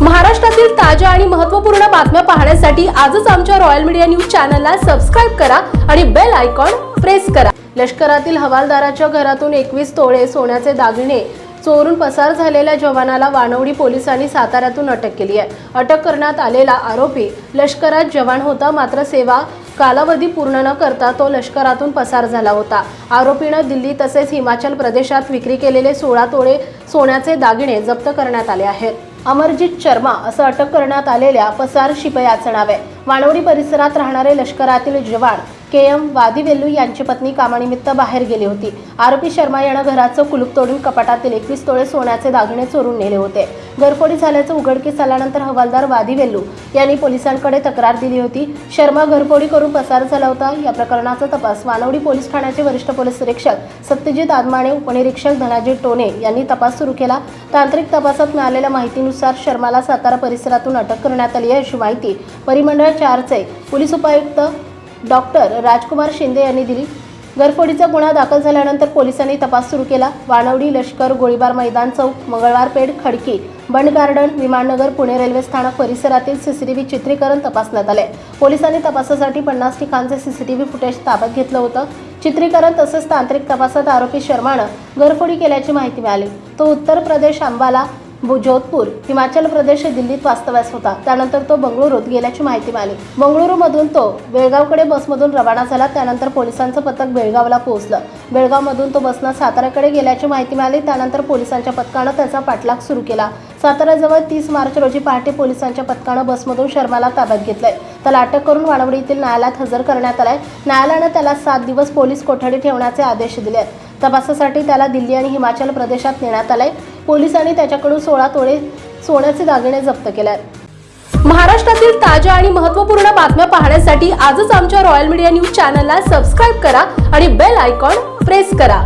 महाराष्ट्रातील ताज्या आणि महत्त्वपूर्ण बातम्या पाहण्यासाठी आजच आमच्या रॉयल मीडिया न्यूज चॅनलला सबस्क्राईब करा आणि बेल आयकॉन प्रेस करा. लष्करातील हवालदाराच्या घरातून एकवीस तोळे सोन्याचे दागिने चोरून पसार झालेल्या जवानाला वानवडी पोलिसांनी साताऱ्यातून अटक केली आहे. अटक करण्यात आलेला आरोपी लष्करात जवान होता मात्र सेवा कालावधी पूर्ण न करता तो लष्करातून पसार झाला होता. आरोपीनं दिल्ली तसेच हिमाचल प्रदेशात विक्री केलेले सोळा तोळे सोन्याचे दागिने जप्त करण्यात आले आहेत. अमरजित शर्मा असं अटक करण्यात आलेल्या पसार शिपयाचं नाव आहे. वाणवडी परिसरात राहणारे लष्करातील जवान के एम वादिवेल्लू यांची पत्नी कामानिमित्त बाहेर गेली होती. आरोपी शर्मा यानं घराचं कुलूप तोडून कपाटातील एकवीस तोळे सोन्याचे दागिने चोरून नेले होते. घरफोडी झाल्याचं उघडकीस आल्यानंतर हवालदार वादिवेल्लू यांनी पोलिसांकडे तक्रार दिली होती. शर्मा घरफोडी करून पसार झाला होता. या प्रकरणाचा तपास वानवडी पोलीस ठाण्याचे वरिष्ठ पोलीस निरीक्षक सत्यजित आदमाणे उपनिरीक्षक धनाजी टोने यांनी तपास सुरू केला. तांत्रिक तपासात मिळालेल्या माहितीनुसार शर्माला सातारा परिसरातून अटक करण्यात आली आहे अशी माहिती परिमंडळ चारचे पोलीस उपायुक्त डॉक्टर राजकुमार शिंदे यांनी दिली. घरफोडीचा गुन्हा दाखल झाल्यानंतर पोलिसांनी तपास सुरू केला. वानवडी लष्कर गोळीबार मैदान चौक मंगळवार पेठ खडकी बंड गार्डन विमाननगर पुणे रेल्वे स्थानक परिसरातील सीसीटीव्ही चित्रीकरण तपासण्यात आले. पोलिसांनी तपासासाठी पन्नास ठिकाणचे सीसीटीव्ही फुटेज ताब्यात घेतलं होतं. चित्रीकरण तसंच तांत्रिक तपासात आरोपी शर्मानं घरफोडी केल्याची माहिती मिळाली. तो उत्तर प्रदेश अंबाला जोधपूर हिमाचल प्रदेश दिल्लीत वास्तव्यास होता. त्यानंतर तो बंगळुरूत गेल्याची माहिती मिळाली. बंगळुरूमधून तो बेळगावकडे बसमधून रवाना झाला. त्यानंतर पोलिसांचं पथक बेळगावला पोहोचलं. बेळगावमधून तो बसनं साताऱ्याकडे गेल्याची माहिती मिळाली. त्यानंतर पोलिसांच्या पथकानं त्याचा पाठलाग सुरू केला. साताऱ्याजवळ तीस मार्च रोजी पहाटे पोलिसांच्या पथकानं बसमधून शर्माला ताब्यात घेतलंय. त्याला अटक करून वाणवडी येथील न्यायालयात हजर करण्यात आलाय. न्यायालयानं त्याला सात दिवस पोलीस कोठडी ठेवण्याचे आदेश दिले आहेत तपासासाठी त्याला दिल्ली आणि हिमाचल प्रदेशात नेण्यात आलंय. पोलिसांनी त्याच्याकडून सोळा तोळे सोन्याचे दागिने जप्त केले आहेत. महाराष्ट्रातील ताज्या आणि महत्त्वपूर्ण बातम्या पाहण्यासाठी आजच आमच्या रॉयल मीडिया न्यूज चॅनलला सबस्क्राईब करा आणि बेल आयकॉन प्रेस करा.